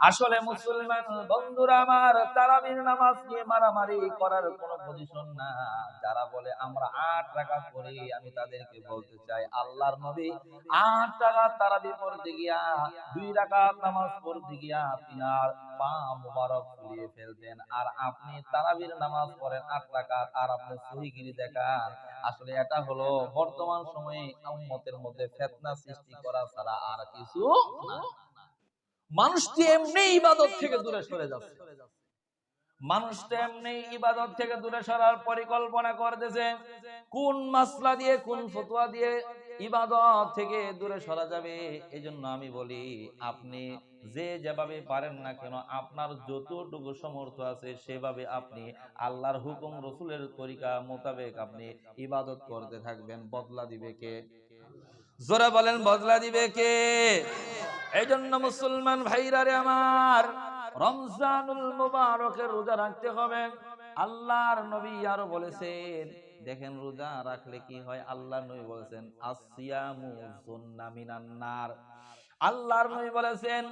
আসলে মুসলমান বন্ধুরা আমার, তারাবির নামাজ নিয়ে মারামারি করার কোনো পজিশন না। যারা বলে, আমরা আট টাকা করি আমি তাদেরকে বলতে চাই, আল্লাহর নবী আট টাকা তারাবি পড়তে গিয়া, দুই টাকা নামাজ পড়তে গিয়া তিনার পা মুবারক ফুলিয়ে ফেলতেন। আর আপনি তারাবির নামাজ পড়েন আট টাকা আর আপনি সহিগিরি আসলে এটা হলো বর্তমান সময়ে উম্মতের মধ্যে ফেতনা সৃষ্টি করা ছাড়া আর কিছু না। মানুষটি এমনি ইবাদত থেকে দূরে সরে যাচ্ছে। মানুষটা এমনি ইবাদত থেকে দূরে সরার পরিকল্পনা করতেছে। কোন মাসলা দিয়ে কোন ফতোয়া দিয়ে ইবাদত থেকে দূরে সরা যাবে এজন্য আমি বলি আপনি যে যেভাবে পারেন না কেন আপনার যতটুকু সমর্থ আছে সেভাবে আপনি আল্লাহর হুকুম রসুলের তরিকা মোতাবেক আপনি ইবাদত করতে থাকবেন। বদলা দিবে কে? জোরে বলেন বদলা দিবে কে? এই জন্য মুসলমান ভাইরা রে আমার, রমজানুল মুবারকের রোজা রাখতে হবে। আল্লাহর নবী আরও বলেছেন, দেখেন রোজা রাখলে কি হয়? আল্লাহর নবী বলেছেন আসিয়ামু নার। আল্লাহর নবী বলেছেন,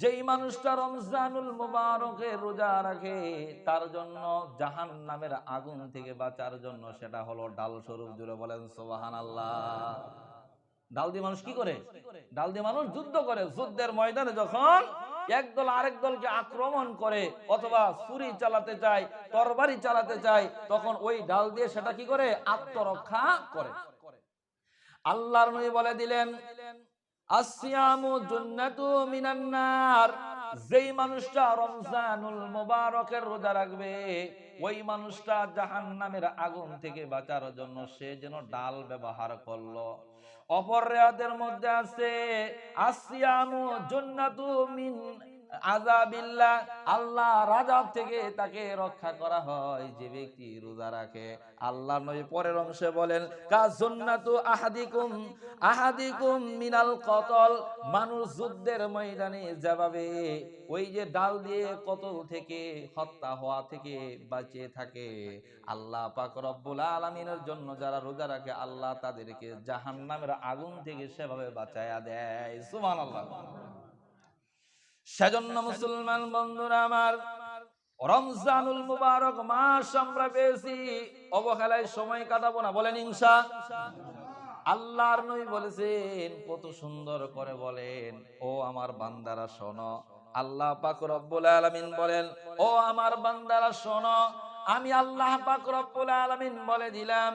যেই মানুষটা রমজানুল মুবারকে রোজা রাখে, তার জন্য জাহান্নামের আগুন থেকে বাঁচার জন্য সেটা হলো ডাল স্বরূপ জুড়ে বলেন, সুবহানাল্লাহ। ডাল দিয়ে মানুষ কি করে? ডাল দিয়ে মানুষ যুদ্ধ করে। যুদ্ধের ময়দানে যখন একদল আরেক দলকে আক্রমণ করে অথবা ছুরি চালাতে চায় তরবারি চালাতে চায় তখন ওই ডাল দিয়ে সেটা কি করে? আত্মরক্ষা করে। আল্লাহর নবী বলে দিলেন আসিয়ামু জুন্নাতু মিনান নার যেই মানুষটা রমজানুল মোবারকের রোজা রাখবে, ওই মানুষটা জাহান নামের আগুন থেকে বাঁচার জন্য সে যেন ডাল ব্যবহার করল। অপর রেয়াদের মধ্যে আছে, আসিয়ামু জন্নাতু মিন আযাবিল্লাহ, আল্লাহ রাজাব থেকে তাকে রক্ষা করা হয়, যে ব্যক্তি রোজা রাখে। আল্লাহ নবী পরের অংশে বলেন, কা জন্নাতু আহাদিকুম আহাদিকুম মিনাল কতল। মানুষ যুদ্ধের ময়দানে যেভাবে ওই যে ডাল দিয়ে কতল থেকে হত্যা হওয়া থেকে বাঁচিয়ে থাকে। আল্লাহ পাক রব্বুল আলামিনের জন্য যারা রোজা রাখে, আল্লাহ তাদেরকে জাহান্নামের আগুন থেকে সেভাবে বাঁচায়া দেয়। সুবহানাল্লাহ। সেজন্য মুসলমান বন্ধুরা আমার, রমজানুল মুবারক মাস আমরা পেয়েছি। অবহেলায় সময় কাটাবো না, বলেন ইনসা আল্লাহর নই বলেছেন, কত সুন্দর করে বলেন, ও আমার বান্দারা, শোনো। আল্লাহ পাক রব্বুল আলামিন বলেন, ও আমার বান্দারা, শোনো। আমি আল্লাহ পাক রব্বুল আলামিন বলে দিলাম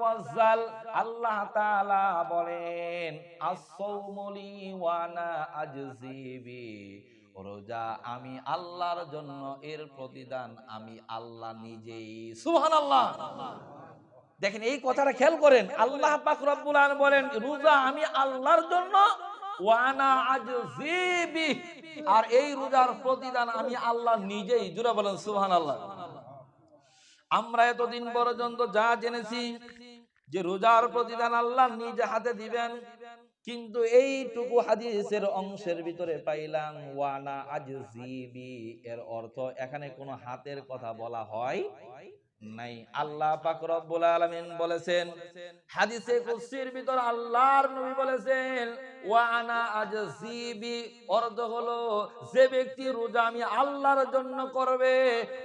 ওয়াজ্জাল আল্লাহ তাআলা বলেন ওয়া আজজিবি রোজা আমি আল্লাহর জন্য, এর প্রতিদান আমি আল্লাহ নিজেই। সুবহানাল্লাহ। দেখেন এই কথাটা খেয়াল করেন, আল্লাহ পাক রব্বুল আলামিন বলেন, রোজা আমি আল্লাহর জন্য আর এই রোজার প্রতিদান আমি আল্লাহ নিজেই জুড়ে বলেন সুবহানাল্লাহ। আমরা এতদিন পর্যন্ত যা জেনেছি, যে রোজার প্রতিদান আল্লাহ নিজে হাতে দিবেন, কিন্তু এইটুকু হাদিসের অংশের ভিতরে পাইলাম, ওয়ানা আজজিবি। এর অর্থ এখানে কোনো হাতের কথা বলা হয়। নাই। আল্লাহ পাক রব্বুল আলামিন বলেছেন, হাদিসে কুদসির ভিতর আল্লাহর নবী বলেছেন, ওয়া আনা আজসিবি অর্থ হলো যে ব্যক্তি রোজা আমি আল্লাহর জন্য করবে,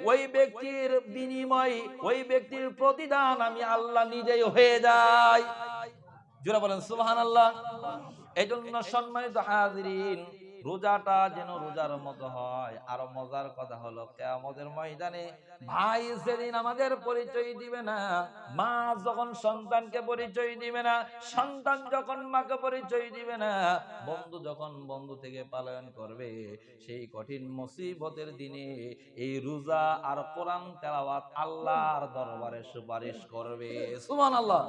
ওই ব্যক্তির বিনিময়, ওই ব্যক্তির প্রতিদান আমি আল্লাহ নিজেই হয়ে যাই। জোরা বলেন, সুবহানাল্লাহ। এই জন্য সম্মানিত হাজিরিন রোজাটা যেন রোজার মতো হয়। আর মজার কথা হলো, কেয়ামতের ময়দানে ভাই সেদিন আমাদের পরিচয় দিবে না। মা যখন সন্তানকে পরিচয় দিবে না, সন্তান যখন মাকে পরিচয় দিবে না, বন্ধু যখন বন্ধু থেকে পালায়ন করবে, সেই কঠিন মুসিবতের দিনে এই রোজা আর কোরআন তেলাওয়াত আল্লাহর দরবারে সুপারিশ করবে। সুবহানাল্লাহ।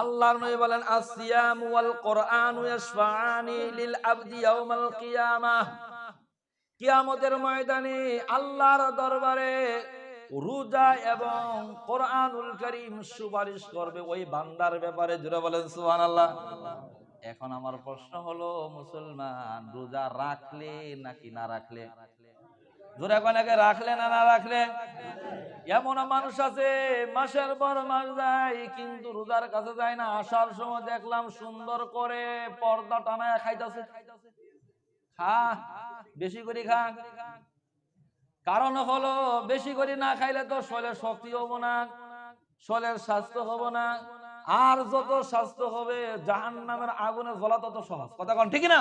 আল্লাহর নবী বলেন আসিয়াম ওয়াল কোরআন ইয়াশফাআনি লিল আবদি ইয়াউমাল কিয়ামাহ কিয়ামতের ময়দানে আল্লাহর দরবারে রোজা এবং কোরআনুল কারীম সুপারিশ করবে ওই বান্দার ব্যাপারে জুড়ে বলেন, সুবহানাল্লাহ। এখন আমার প্রশ্ন হলো, মুসলমান রোজা রাখলে নাকি না রাখলে? জোরে রাখলে না না রাখলে? এমন মানুষ আছে, মাসের পর মাস যায়, কিন্তু রোজার কাছে যায় না। আসার সময় দেখলাম সুন্দর করে পর্দা টানায় খাইতেছে। খা, বেশি করে খা। কারণ হলো, বেশি করে না খাইলে তো শরীরের শক্তি হব না, শরীরের স্বাস্থ্য হব না। আর যত স্বাস্থ্য হবে জাহান নামের আগুনে জ্বলা তত সহজ। কথা কন, ঠিক না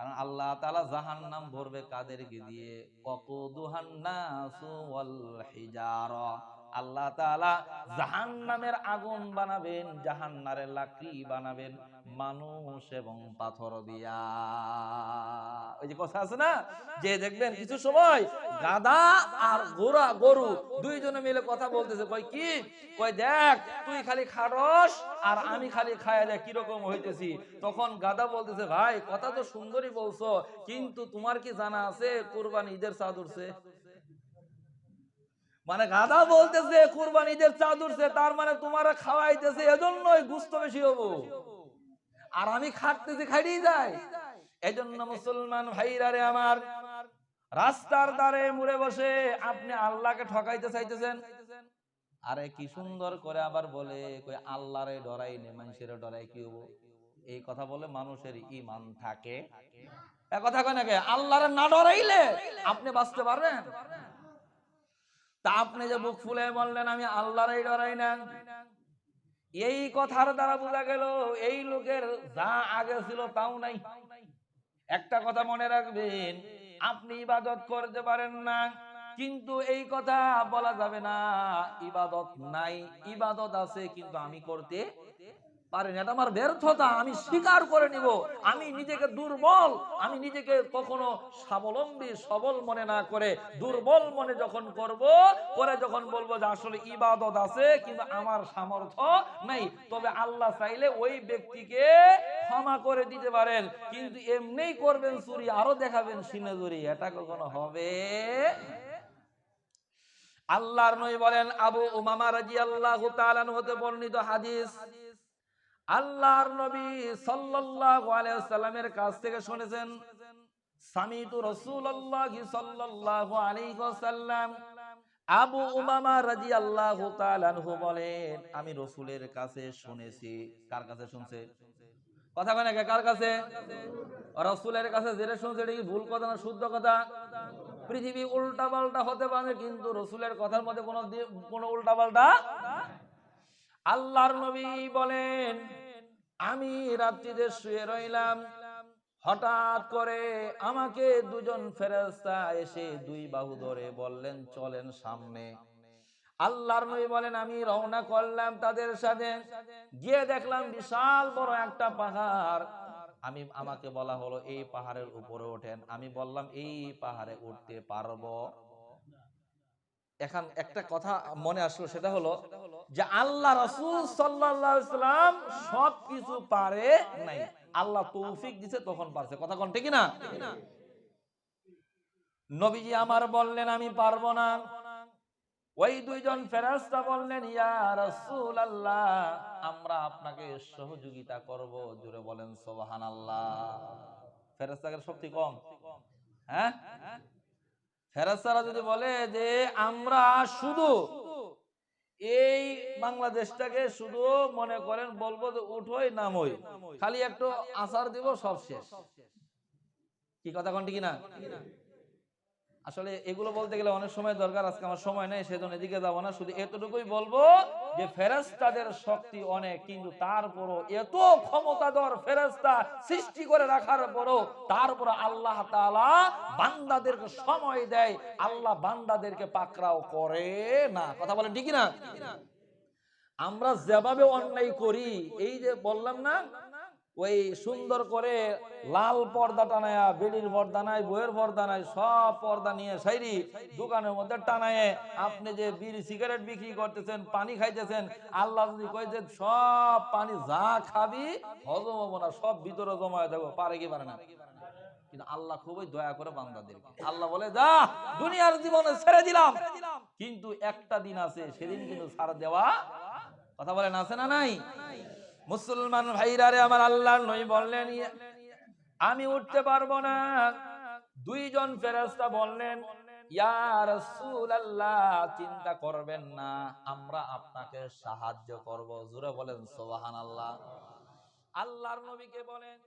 কারণ আল্লাহ তালা জাহান নাম ভরবে কাদেরকে দিয়ে। ককুদুহান দুহান্না ওয়াল হিজারা। আল্লাহ তাআলা জাহান নামের আগুন বানাবেন জাহান্নারের লাকড়ি বানাবেন, মানুষ এবং পাথর দিয়া। ওই যে কথা আছে না? যে দেখবেন কিছু সময় গাদা আর গোরা গরু দুইজনে মিলে কথা বলতেছে কই কি? কই দেখ, তুই খালি খারস আর আমি খালি খায়া দেখ, কীরকম হইতেছি। তখন গাদা বলতেছে, ভাই, কথা তো সুন্দরই বলছো, কিন্তু তোমার কি জানা আছে? কুরবানি ঈদের চাঁদ মানে গাদা বলতেছে, কুরবানি ঈদের চাঁদ উঠছে তার মানে তোমারা খাওয়াইতেছে, এজন্যই গুস্ত বেশি হব। আর আমি খাটতেছি, খাইতেই যাই। এই জন্য মুসলমান ভাইরা রে আমার, রাস্তার ধারে মুড়ে বসে আপনি আল্লাহকে ঠকাইতে চাইতেছেন। আরে কি সুন্দর করে আবার বলে, কই আল্লাহরে ডরাই নে, মানুষের ডরাই কি হব? এই কথা বলে মানুষের ইমান থাকে। কথা কয় নাকি আল্লাহরে না ডরাইলে আপনি বাঁচতে পারবেন? তা আপনি যে বুক ফুলে বললেন, আমি আল্লাহরই ডরাই না। এই কথার দ্বারা বোঝা গেল, এই লোকের যা আগে ছিল তাও নাই। একটা কথা মনে রাখবেন, আপনি ইবাদত করতে পারেন না, কিন্তু এই কথা বলা যাবে না, ইবাদত নাই। ইবাদত আছে, কিন্তু আমি করতে পারেন এটা আমার ব্যর্থতা, আমি স্বীকার করে নিব। আমি নিজেকে দুর্বল, আমি নিজেকে কখনো স্বাবলম্বী, সবল মনে না করে, দুর্বল মনে যখন করব করে যখন বলব যে আসলে ইবাদত আছে, কিন্তু আমার সামর্থ্য নেই, তবে আল্লাহ চাইলে ওই ব্যক্তিকে ক্ষমা করে দিতে পারেন। কিন্তু এমনিই করবেন চুরি, আরও দেখাবেন সিনেজুরি, এটা কখনো হবে? আল্লাহর নই বলেন, আবু উমামা রাদিয়াল্লাহু আল্লাহ হতে বর্ণিত হাদিস। আল্লাহর নবী সাল্লাল্লাহু আলাইহি ওয়াসাল্লামের কাছ থেকে শুনেছেন, সামিতু রাসূলুল্লাহি সাল্লাল্লাহু আলাইহি ওয়াসাল্লাম আবু উমামা রাদিয়াল্লাহু তাআলা আনহু বলেন, আমি রাসূলের কাছে শুনেছি। কার কাছে শুনছে? কথা কে? কার কাছে? রাসূলের কাছে যেটা শুনছে এটা কি ভুল কথা না শুদ্ধ কথা? পৃথিবী উল্টা পাল্টা হতে পারে, কিন্তু রসুলের কথার মধ্যে কোনো কোনো উল্টা পাল্টা আল্লাহর নবী বলেন আমি রাত্রিতে শুয়ে রইলাম। হঠাৎ করে আমাকে দুজন ফেরেশতা এসে দুই বাহু ধরে বললেন, চলেন সামনে। আল্লাহর নবী বলেন, আমি রওনা করলাম তাদের সাথে। গিয়ে দেখলাম বিশাল বড় একটা পাহাড়। আমি, আমাকে বলা হলো, এই পাহাড়ের উপরে ওঠেন। আমি বললাম, এই পাহাড়ে উঠতে পারব? এখন একটা কথা মনে আসলো সেটা হলো যে আল্লাহ রসুল সাল্লাম সব কিছু পারে নাই। আল্লাহ তৌফিক দিছে তখন পারছে। কথা কোন ঠিক না নবীজি আমার বললেন আমি পারব না। ওই দুইজন ফেরাস্তা বললেন ইয়া রাসূল আল্লাহ আমরা আপনাকে সহযোগিতা করব। জুড়ে বলেন সোবাহান আল্লাহ ফেরাস্তাদের শক্তি কম। হ্যাঁ? ফেরাস্তারা যদি বলে যে আমরা শুধু এই বাংলাদেশটাকে শুধু মনে করেন বলব যে উঠোই নামই, খালি একটু আসার দিব, সব শেষ। কি কথা কোনটি কিনা? আসলে এগুলো বলতে গেলে অনেক সময় দরকার, আজকে আমার সময় নেই, সেজন্য এদিকে যাব না। শুধু এতটুকুই বলব যে ফেরেস্তাদের শক্তি অনেক, কিন্তু তারপরও এত ক্ষমতাধর ফেরেস্তা সৃষ্টি করে রাখার পরও তারপর আল্লাহ তাআলা বান্দাদেরকে সময় দেয়, আল্লাহ বান্দাদেরকে পাকড়াও করে না। কথা বলেন ঠিকই না আমরা যেভাবে অন্যায় করি, এই যে বললাম না ওই সুন্দর করে লাল পর্দা টানায়া, বেডির পর্দা নাই, বইয়ের পর্দা নাই, সব পর্দা নিয়ে সাইরি দোকানের মধ্যে টানায়, আপনি যে বিড়ি, সিগারেট বিক্রি করতেছেন, পানি খাইতেছেন, আল্লাহ যদি কয় যে সব পানি যা খাবি, হজম হব না, সব ভিতরে জমা যাব পারে কি পারে না? কিন্তু আল্লাহ খুবই দয়া করে বান্দাদেরকে। আল্লাহ বলে, যা, দুনিয়ার জীবনে ছেড়ে দিলাম। কিন্তু একটা দিন আছে, সেদিন কিন্তু ছাড় দেওয়া কথা বলেন, আছে না নাই? মুসলমান ভাইরারে আমার আল্লাহ নই বললেন, আমি উঠতে পারব না। দুইজন ফেরাস্তা বললেন চিন্তা করবেন না, আমরা আপনাকে সাহায্য করব। জুড়ে বলেন, সুবহানাল্লাহ। আল্লাহর নবীকে বলেন